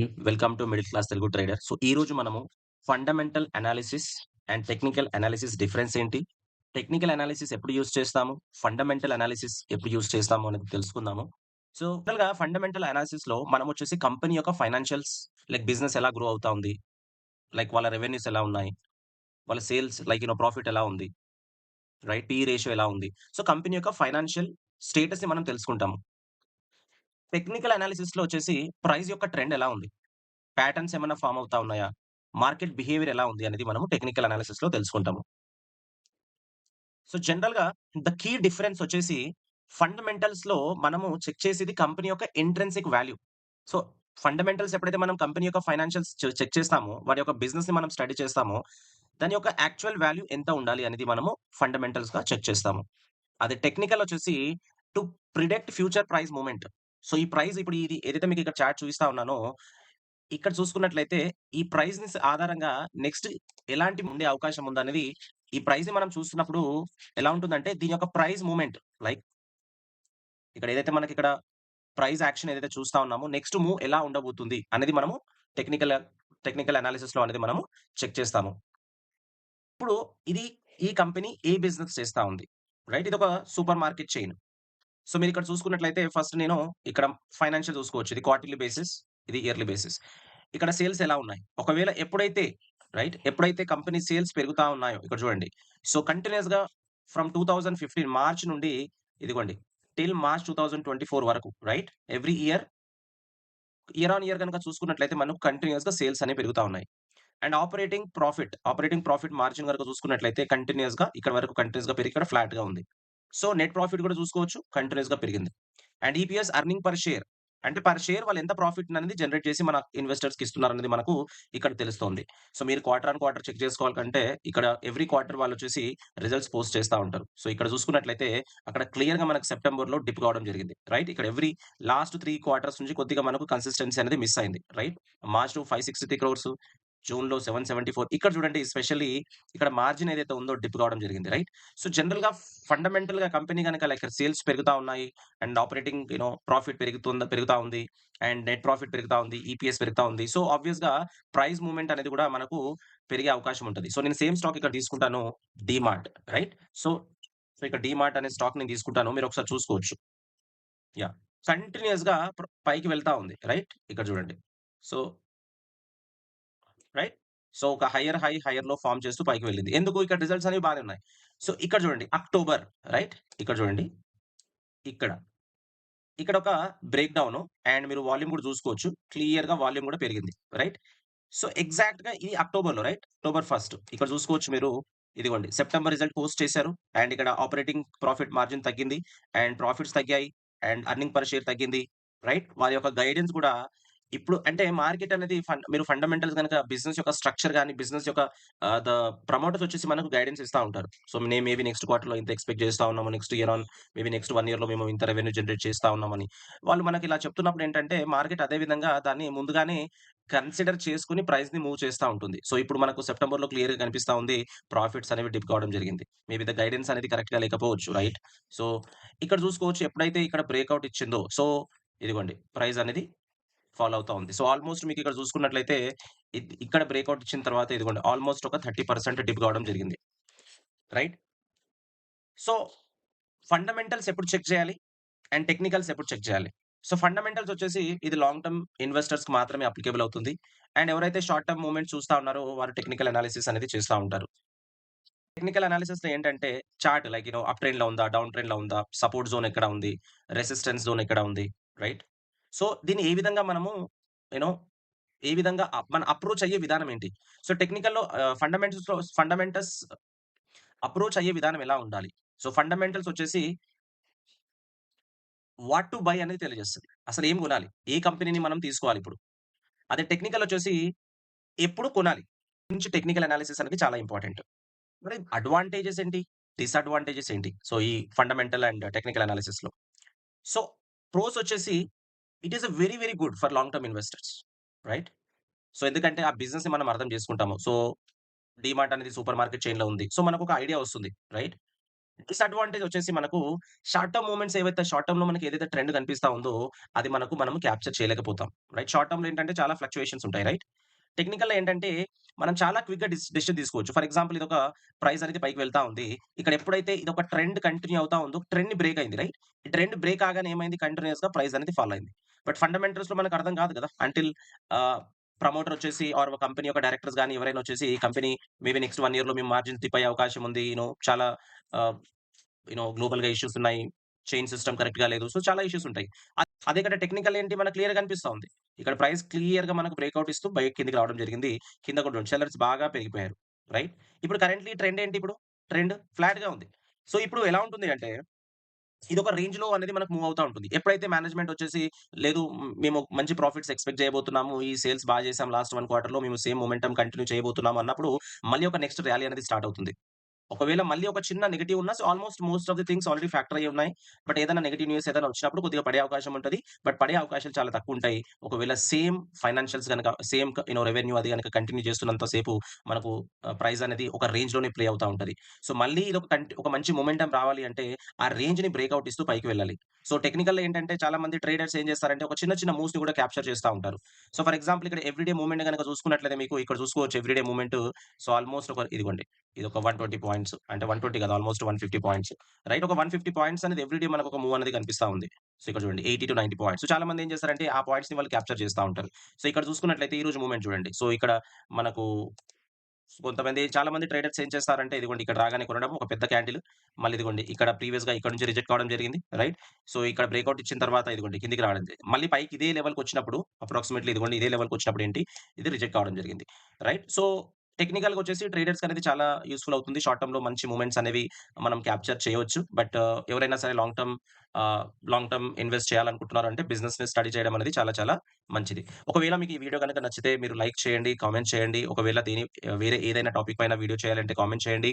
Welcome to middle class Telugu trader. So, ఈ రోజు మనము fundamental analysis and technical analysis difference ఏంటి? Technical analysis ఎప్పుడు యూజ్ చేస్తాము? ఫండమెంటల్ అనాలిసిస్ ఎప్పుడు యూజ్ చేస్తాము అనేది తెలుసుకుందాము. సో, గా ఫండమెంటల్ అనాలిసిస్‌లో మనం వచ్చేసి కంపెనీ యొక్క ఫైనాన్షియల్స్ లైక్ బిజినెస్ ఎలా గ్రో అవుతా ఉంది? లైక్ వాళ్ళ రెవెన్యూస్ ఎలా ఉన్నాయి? వాళ్ళ సేల్స్ లైక్ యూనో ప్రాఫిట్ ఎలా ఉంది? రైట్? పీ రేషియో ఎలా ఉంది? సో, కంపెనీ యొక్క ఫైనాన్షియల్ స్టేటస్‌ని మనం తెలుసుకుంటాము. టెక్నికల్ అనాలిసిస్‌లో వచ్చేసి ప్రైస్ యొక్క ట్రెండ్ ఎలా ఉంది? ప్యాటర్న్స్ ఏమైనా ఫామ్ అవుతా ఉన్నాయా? మార్కెట్ బిహేవియర్ ఎలా ఉంది అనేది మనము టెక్నికల్ అనాలిసిస్‌లో తెలుసుకుంటాము. సో, జనరల్‌గా ద కీ డిఫరెన్స్ వచ్చేసి ఫండమెంటల్స్‌లో మనము చెక్ చేసేది కంపెనీ యొక్క ఎంట్రెన్సిక్ వాల్యూ. సో, ఫండమెంటల్స్ ఎప్పుడైతే మనం కంపెనీ యొక్క ఫైనాన్షియల్స్ చెక్ చేస్తామో, వాటి యొక్క బిజినెస్‌ని మనం స్టడీ చేస్తామో, దాని యొక్క యాక్చువల్ వాల్యూ ఎంత ఉండాలి అనేది మనము ఫండమెంటల్స్‌గా చెక్ చేస్తాము. అది టెక్నికల్ వచ్చేసి to predict future price movement so, ఈ ప్రైస్ ఇప్పుడు ఇది ఏదైతే మీకు ఇక్కడ చార్ట్ చూపిస్తా ఉన్నానో, ఇక్కడ చూసుకున్నట్లయితే ఈ ప్రైస్ని ఆధారంగా నెక్స్ట్ ఎలాంటి ఉండే అవకాశం ఉందనేది ఈ ప్రైస్‌ని మనం చూస్తున్నప్పుడు ఎలా ఉంటుందంటే దీని యొక్క ప్రైస్ మూమెంట్ లైక్ ఇక్కడ ఏదైతే మనకి ఇక్కడ ప్రైస్ యాక్షన్ ఏదైతే చూస్తా ఉన్నామో నెక్స్ట్ మూవ్ ఎలా ఉండబోతుంది అనేది మనము టెక్నికల్ టెక్నికల్ అనాలిసిస్‌లో అనేది మనము చెక్ చేస్తాము. ఇప్పుడు ఇది ఈ కంపెనీ ఏ బిజినెస్ చేస్తా ఉంది. రైట్? ఇది ఒక సూపర్ మార్కెట్ చైన్. సో, మీరు ఇక్కడ చూసుకున్నట్లయితే ఫస్ట్ నేను ఇక్కడ ఫైనాన్షియల్ చూసుకోవచ్చు. ఇది క్వార్టర్లీ బేసిస్, ఇది ఇయర్లీ బేసిస్. ఇక్కడ సేల్స్ ఎలా ఉన్నాయి? ఒకవేళ ఎప్పుడైతే రైట్? ఎప్పుడైతే కంపెనీ సేల్స్ పెరుగుతా ఉన్నాయో ఇక్కడ చూడండి. సో, కంటిన్యూస్గా ఫ్రమ్ 2015 మార్చ్ నుండి ఇదిగోండి టిల్ మార్చ్ 2024 వరకు right? Every year year on year కనుక చూసుకున్నట్లయితే మనకు కంటిన్యూయస్‌గా సేల్స్ అనేవి పెరుగుతా ఉన్నాయి. And operating profit, operating profit margin వరకు చూసుకున్నట్లయితే కంటిన్యూయస్‌గా ఇక్కడ వరకు కంటిన్యూయస్‌గా పెరిగి ఇక్కడ ఫ్లాట్‌గా ఉంది. సో, నెట్ ప్రాఫిట్ కూడా చూసుకోవచ్చు కంటిన్యూయస్‌గా పెరిగింది. And EPS earning per share అంటే పర్ షేర్ వాళ్ళు ఎంత ప్రాఫిట్ అనేది జనరేట్ చేసి మన ఇన్వెస్టర్స్‌కి ఇస్తున్నారనేది మనకు ఇక్కడ తెలుస్తోంది. సో, మీరు క్వార్టర్ ఆన్ క్వార్టర్ చెక్ చేసుకోవాలంటే ఇక్కడ ఎవ్రీ క్వార్టర్ వాళ్ళు వచ్చేసి రిజల్ట్స్ పోస్ట్ చేస్తా ఉంటారు. సో, ఇక్కడ చూసుకున్నట్లయితే అక్కడ క్లియర్‌గా మనకు సెప్టెంబర్‌లో డిప్ కావడం జరిగింది. రైట్? ఇక్కడ ఎవ్రీ లాస్ట్ త్రీ క్వార్టర్స్ నుంచి కొద్దిగా మనకు కన్సిస్టెన్సీ అనేది మిస్ అయింది. రైట్? మార్చ్ ఫైవ్ 563 క్రోర్స్ జూన్‌లో 774 ఇక్కడ చూడండి ఎస్పెషల్లీ ఇక్కడ మార్జిన్ ఏదైతే ఉందో డిప్ కావడం జరిగింది. రైట్? సో, జనరల్‌గా ఫండమెంటల్‌గా కంపెనీ కనుక లైక్ సేల్స్ పెరుగుతా ఉన్నాయి. అండ్ ఆపరేటింగ్ యూనో ప్రాఫిట్ పెరుగుతుందా పెరుగుతా ఉంది. అండ్ నెట్ ప్రాఫిట్ పెరుగుతా ఉంది. ఈపీఎస్ పెరుగుతా ఉంది. సో, ఆబ్వియస్‌గా ప్రైస్ మూవ్‌మెంట్ అనేది కూడా మనకు పెరిగే అవకాశం ఉంటుంది సో, నేను సేమ్ స్టాక్ ఇక్కడ తీసుకుంటాను డిమార్ట్ రైట్? సో, సో ఇక్కడ డిమార్ట్ అనే స్టాక్ నేను తీసుకుంటాను. మీరు ఒకసారి చూసుకోవచ్చు. యా కంటిన్యూస్గా పైకి వెళ్తా ఉంది. రైట్? ఇక్కడ చూడండి. So right? సో, ఒక హైయర్ హై, హైయర్లో ఫార్మ్ చేస్తూ పైకి వెళ్ళింది. ఎందుకు? ఇక్కడ రిజల్ట్స్ అనేవి బాగానే ఉన్నాయి. సో, ఇక్కడ చూడండి అక్టోబర్ రైట్? ఇక్కడ చూడండి. ఇక్కడ. ఇక్కడ ఒక బ్రేక్ డౌన్ అండ్ మీరు వాల్యూమ్ కూడా చూసుకోవచ్చు. క్లియర్‌గా వాల్యూమ్ కూడా పెరిగింది. రైట్? సో, ఎగ్జాక్ట్‌గా ఇది అక్టోబర్‌లో రైట్? అక్టోబర్ ఫస్ట్ ఇక్కడ చూసుకోవచ్చు మీరు. ఇదిగోండి సెప్టెంబర్ రిజల్ట్ పోస్ట్ చేశారు. అండ్ ఇక్కడ ఆపరేటింగ్ ప్రాఫిట్ మార్జిన్ తగ్గింది. అండ్ ప్రాఫిట్స్ తగ్గాయి. అండ్ అర్నింగ్ పర్ షేర్ తగ్గింది. రైట్? వారి యొక్క గైడెన్స్ కూడా ఇప్పుడు అంటే మార్కెట్ అనేది ఫన్ మీరు ఫండమెంటల్స్ గనక బిజినెస్ యొక్క స్ట్రక్చర్ కానీ బిజినెస్ యొక్క ద ప్రమోటర్స్ వచ్చేసి మనకు గైడెన్స్ ఇస్తా ఉంటారు. సో, నేను మేబీ నెక్స్ట్ క్వార్టర్‌లో ఇంత ఎక్స్‌పెక్ట్ చేస్తా ఉన్నాము. Next year on maybe next one ఇయర్‌లో మేము ఇంత రెవెన్యూ జనరేట్ చేస్తా ఉన్నామని. వాళ్ళు మనకి ఇలా చెప్తున్నప్పుడు ఏంటంటే మార్కెట్ అదే విధంగా దాన్ని ముందుగానే కన్సిడర్ చేసుకొని ప్రైస్‌ని మూవ్ చేస్తా ఉంటుంది. సో, ఇప్పుడు మనకు సెప్టెంబర్‌లో క్లియర్‌గా కనిపిస్తా ఉంది. ప్రాఫిట్స్ అనేవి డిప్ కావడం జరిగింది. మేబీ ద గైడెన్స్ అనేది కరెక్ట్‌గా లేకపోవచ్చు. రైట్? సో, ఇక్కడ చూసుకోవచ్చు ఎప్పుడైతే ఇక్కడ బ్రేక్అవుట్ ఇచ్చిందో సో, ఇదిగోండి ప్రైస్ అనేది ఫాలో అవుతా ఉంది. సో, ఆల్‌మోస్ట్ మీకు ఇక్కడ చూసుకున్నట్లయితే ఇక్కడ బ్రేక్అవుట్ ఇచ్చిన తర్వాత ఇదిగోండి ఆల్‌మోస్ట్ ఒక 30% డిప్ కావడం జరిగింది. రైట్? సో, ఫండమెంటల్స్ ఎప్పుడు చెక్ చేయాలి? అండ్ టెక్నికల్స్ ఎప్పుడు చెక్ చేయాలి? సో, ఫండమెంటల్స్ వచ్చేసి ఇది లాంగ్ టర్మ్ ఇన్వెస్టర్స్‌కి మాత్రమే అప్లికేబుల్ అవుతుంది. అండ్ ఎవరైతే షార్ట్ టర్మ్ మూమెంట్ చూస్తా ఉన్నారో వారు టెక్నికల్ అనాలిసిస్ అనేది చేస్తూ ఉంటారు. టెక్నికల్ అనాలిసిస్‌లో ఏంటంటే చార్ట్ లైక్ యూనో అప్ ట్రెండ్‌లో ఉందా? డౌన్ ట్రెండ్‌లో ఉందా? సపోర్ట్ జోన్ ఎక్కడ ఉంది? రెసిస్టెన్స్ జోన్ ఎక్కడ ఉంది? రైట్? సో, దీన్ని ఏ విధంగా మనము యూనో ఏ విధంగా అప్ మన అప్రోచ్ అయ్యే విధానం ఏంటి? సో, టెక్నికల్‌లో ఆహ్, ఫండమెంటల్స్‌లో ఫండమెంటల్స్ అప్రోచ్ అయ్యే విధానం ఎలా ఉండాలి? సో, ఫండమెంటల్స్ వచ్చేసి వాట్ టు బై అనేది తెలియజేస్తది. అసలు ఏం కొనాలి? ఏ కంపెనీని మనం తీసుకోవాలి ఇప్పుడు? అదే టెక్నికల్ వచ్చేసి ఎప్పుడు కొనాలి? నుంచి టెక్నికల్ అనాలిసిస్ అనేది చాలా ఇంపార్టెంట్. మరి అడ్వాంటేజెస్ ఏంటి? డిసడ్వాంటేజెస్ ఏంటి? సో, ఈ ఫండమెంటల్ అండ్ టెక్నికల్ అనాలిసిస్‌లో. సో, ప్రోస్ వచ్చేసి it is a very very good for long term investors. Right? So, ఎందుకంటే ఆ బిజినెస్‌ని మనం అర్థం చేసుకుంటాము. సో, డిమార్ట్ అనేది సూపర్ మార్కెట్ చైన్లో ఉంది. సో, మనకు ఒక ఐడియా వస్తుంది. రైట్? డిసడ్వాంటేజ్ వచ్చేసి మనకు షార్ట్ టర్మ్ మూమెంట్స్ ఏవైతే షార్ట్ టర్మ్లో మనకి ఏదైతే ట్రెండ్ కనిపిస్తా ఉందో, అది మనకు మనం క్యాప్చర్ చేయలేకపోతాం. రైట్. షార్ట్ టర్మ్‌లో ఏంటంటే చాలా ఫ్లక్చువేషన్స్ ఉంటాయి. రైట్. టెక్నికల్ ఏంటంటే మనం చాలా క్విక్‌గా డిస్ డిసిషన్ తీసుకోవచ్చు. ఫర్ ఎగ్జాంపుల్ ఇది ఒక ప్రైస్ అనేది పైకి వెళ్తా ఉంది. ఇక్కడ ఎప్పుడైతే ఇది ఒక ట్రెండ్ కంటిన్యూ అవుతా ఉందో ట్రెండ్ బ్రేక్ అయింది. రైట్. ఈ ట్రెండ్ బ్రేక్ ఆగానే ఏమైంది కంటిన్యూయస్‌గా ప్రైస్ అనేది ఫాలో అయింది. బట్ ఫండమెంటల్స్లో మనకు అర్థం కాదు కదా! అంటిల్ ప్రమోటర్ వచ్చేసి ఆర్ కంపెనీ యొక్క డైరెక్టర్స్ కానీ ఎవరైనా వచ్చేసి కంపెనీ మేబీ నెక్స్ట్ 1 ఇయర్‌లో మేము మార్జిన్ తిప్పే అవకాశం ఉంది. యూనో చాలా యూనో గ్లోబల్గా గ్లోబల్‌గా ఇష్యూస్ ఉన్నాయి. చైన్ సిస్టమ్ కరెక్ట్‌గా లేదు. సో, చాలా ఇష్యూస్ ఉంటాయి. అదే ఇక్కడ టెక్నికల్ ఏంటి మనకు క్లియర్‌గా కనిపిస్తా ఉంది. ఇక్కడ ప్రైస్ క్లియర్గా మనకు బ్రేక్‌ఔట్ ఇస్తూ బైక్ కిందకి రావడం జరిగింది. కింద కూడా చూడండి సెల్లర్స్ బాగా పెరిగిపోయారు. రైట్. ఇప్పుడు కరెంట్‌లీ ట్రెండ్ ఏంటి ఇప్పుడు? ట్రెండ్ ఫ్లాట్‌గా ఉంది. సో, ఇప్పుడు ఎలా ఉంటుంది అంటే ఇది ఒక రేంజ్లో అనేది మనకు మూవ్ అవుతా ఉంటుంది. ఎప్పుడైతే మేనేజ్‌మెంట్ వచ్చేసి లేదు మేము మంచి ప్రాఫిట్స్ ఎక్స్‌పెక్ట్ చేయబోతున్నాము. ఈ సేల్స్ బాగా చేసాం లాస్ట్ వన్ క్వార్టర్లో మేము సేమ్ మొమెంటం కంటిన్యూ చేయబోతున్నాము అన్నప్పుడు మళ్ళీ ఒక నెక్స్ట్ ర్యాలీ అనేది స్టార్ట్ అవుతుంది. ఒకవేళ మళ్ళీ ఒక చిన్న నెగిటివ్ ఉన్నా so, almost most of the things already factor అయ్యి ఉన్నాయి. బట్ ఏదైనా నెగిటివ్ న్యూస్ ఏదైనా వచ్చినప్పుడు కొద్దిగా పడే అవకాశం ఉంటది. బట్ పడే అవకాశాలు చాలా తక్కువుంటాయి. ఒకవేళ సేమ్ ఫైనాన్షియల్స్ గనక same you know no revenue అది గనక కంటిన్యూ చేస్తున్నంత సేపు మనకు uh, ప్రైస్ అనేది ఒక రేంజ్లోనే ప్లే అవుతా ఉంటుంది సో, మళ్ళీ ఇదొక కంటి ఒక మంచి మొమెంటమ్ రావాలి అంటే ఆ రేంజ్ని బ్రేక్అవుట్ ఇస్తూ పైకి వెళ్ళాలి. సో, టెక్నికల్ ఏంటంటే చాలా మంది ట్రేడర్స్ ఏం చేస్తారంటే ఒక చిన్న చిన్న మూవ్స్‌ని కూడా క్యాప్చర్ చేస్తా ఉంటారు. సో, ఫర్ ఎగ్జాంపుల్ ఇక్కడ ఎవ్రీడే మూవ్‌మెంట్ గనక చూసుకున్నట్లయితే మీకు ఇక్కడ చూసుకోవచ్చు ఎవ్రీడే మూవ్‌మెంట్ సో, ఆల్‌మోస్ట్ ఒక ఇదిగోండి. ఇది ఒక వన్ ట్వంటీ పాయింట్స్ అంటే వన్ ట్వంటీ కదా ఆల్‌మోస్ట్ 150 పాయింట్స్. రైట్. ఒక 150 పాయింట్స్ అనేది ఎవ్రీడే మనకు ఒక మూవ్ అనేది కనిపిస్తా ఉంది. సో, ఇక్కడ చూడండి 80-90 పాయింట్స్. సో, చాలా మంది ఏం చేస్తారంటే ఆ పాయింట్స్‌ని వాళ్ళు క్యాప్చర్ చేస్తా ఉంటారు. సో, ఇక్కడ చూసుకున్నట్లయితే ఈ రోజు మూమెంట్ చూడండి. సో, ఇక్కడ మనకు కొంతమంది చాలా మంది ట్రేడర్స్ ఏం చేస్తారంటే ఇదిగోండి ఇక్కడ రాగానే కొనడం ఒక పెద్ద క్యాండిల్. మళ్ళీ ఇదిగోండి ఇక్కడ ప్రీవియస్గా ఇక్కడ నుంచి రిజెక్ట్ కావడం జరిగింది. రైట్. సో, ఇక్కడ బ్రేక్‌ఔట్ ఇచ్చిన తర్వాత ఇదిగోండి కిందకి రావడం జరిగింది. మళ్ళీ పైకి ఇదే లెవెల్కి వచ్చినప్పుడు అప్రాక్సిమేట్‌లీ ఇదిగోండి ఇదే లెవెల్కి వచ్చినప్పుడు ఏంటి ఇది రిజెక్ట్ కావడం జరిగింది. రైట్. సో, టెక్నికల్‌గా వచ్చేసి ట్రేడర్స్ అనేది చాలా యూస్ఫుల్ అవుతుంది. షార్ట్ టర్మ్లో మంచి మూమెంట్స్ అనేవి మనం క్యాప్చర్ చేయవచ్చు. బట్ ఎవరైనా సరే long term long term invest చేయాలనుకుంటున్నారంటే బిజినెస్‌ని స్టడీ చేయడం అనేది చాలా చాలా మంచిది. ఒకవేళ మీకు ఈ వీడియో గనక నచ్చితే మీరు లైక్ చేయండి, కామెంట్ చేయండి. ఒకవేళ దేని వేరే ఏదైనా టాపిక్ పైన వీడియో చేయాలంటే కామెంట్ చేయండి.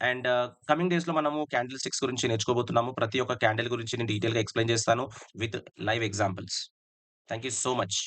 అండ్ కమింగ్ డేస్లో మనము క్యాండిల్ స్టిక్స్ గురించి నేర్చుకోబోతున్నాము. ప్రతి ఒక్క క్యాండిల్ గురించి నేను డీటెయిల్‌గా ఎక్స్‌ప్లెయిన్ చేస్తాను with live examples. Thank you so much.